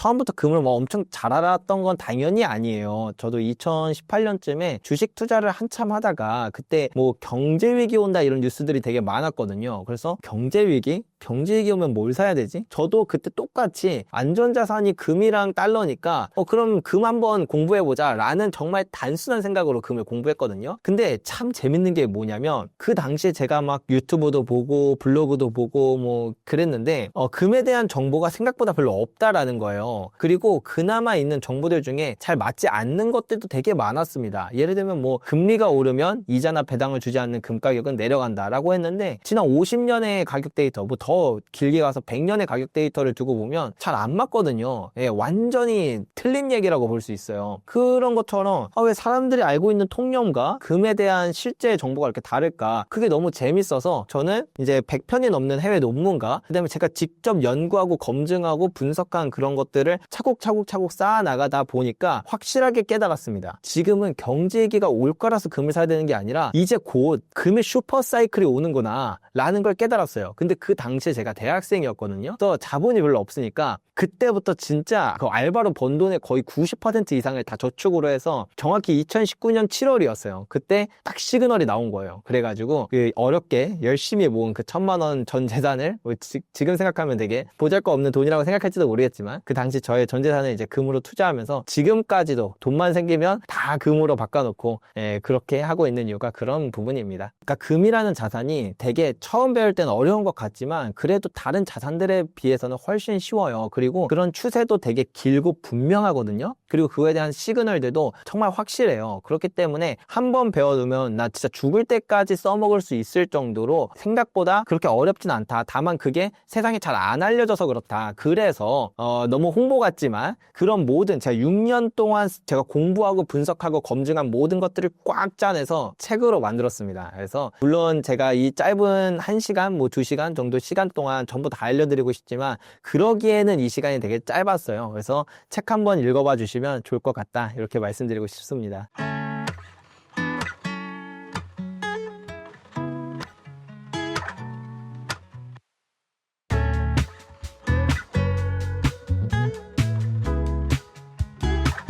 처음부터 금을 뭐 엄청 잘 알았던 건 당연히 아니에요. 저도 2018년쯤에 주식 투자를 한참 하다가 그때 뭐 경제 위기 온다 이런 뉴스들이 되게 많았거든요. 그래서 경제 위기? 경제 위기 오면 뭘 사야 되지? 저도 그때 똑같이 안전자산이 금이랑 달러니까 어 그럼 금 한번 공부해 보자 라는 정말 단순한 생각으로 금을 공부했거든요. 근데 참 재밌는 게 뭐냐면 그 당시에 제가 막 유튜브도 보고 블로그도 보고 뭐 그랬는데 어 금에 대한 정보가 생각보다 별로 없다라는 거예요. 그리고 그나마 있는 정보들 중에 잘 맞지 않는 것들도 되게 많았습니다. 예를 들면 뭐 금리가 오르면 이자나 배당을 주지 않는 금 가격은 내려간다라고 했는데 지난 50년의 가격 데이터 뭐 더 길게 가서 100년의 가격 데이터를 두고 보면 잘 안 맞거든요. 예, 완전히 틀린 얘기라고 볼 수 있어요. 그런 것처럼 아, 왜 사람들이 알고 있는 통념과 금에 대한 실제 정보가 이렇게 다를까? 그게 너무 재밌어서 저는 이제 100편이 넘는 해외 논문과 그다음에 제가 직접 연구하고 검증하고 분석한 그런 것들 을 차곡차곡차곡 쌓아 나가다 보니까 확실하게 깨달았습니다. 지금은 경제 위기가 올 거라서 금을 사야 되는 게 아니라 이제 곧 금의 슈퍼 사이클이 오는구나 라는 걸 깨달았어요. 근데 그 당시에 제가 대학생이었거든요. 또 자본이 별로 없으니까 그때부터 진짜 그 알바로 번 돈의 거의 90% 이상을 다 저축으로 해서 정확히 2019년 7월이었어요. 그때 딱 시그널이 나온 거예요. 그래가지고 그 어렵게 열심히 모은 그 천만 원 전 재산을 뭐 지, 금 생각하면 되게 보잘것없는 돈이라고 생각할지도 모르겠지만 그 당시 저의 전 재산을 이제 금으로 투자하면서 지금까지도 돈만 생기면 다 금으로 바꿔놓고 예, 그렇게 하고 있는 이유가 그런 부분입니다. 그러니까 금이라는 자산이 되게 처음 배울 때는 어려운 것 같지만 그래도 다른 자산들에 비해서는 훨씬 쉬워요. 그리고 그런 추세도 되게 길고 분명하거든요. 그리고 그거에 대한 시그널들도 정말 확실해요. 그렇기 때문에 한 번 배워두면 나 진짜 죽을 때까지 써먹을 수 있을 정도로 생각보다 그렇게 어렵진 않다. 다만 그게 세상에 잘 안 알려져서 그렇다. 그래서 어, 너무 홍보 같지만 그런 모든 제가 6년 동안 제가 공부하고 분석하고 검증한 모든 것들을 꽉 짜내서 책으로 만들었습니다. 그래서 물론 제가 이 짧은 1시간 뭐 2시간 정도 시간 동안 전부 다 알려드리고 싶지만 그러기에는 이 시간이 되게 짧았어요. 그래서 책 한번 읽어봐 주시면 좋을 것 같다. 이렇게 말씀드리고 싶습니다.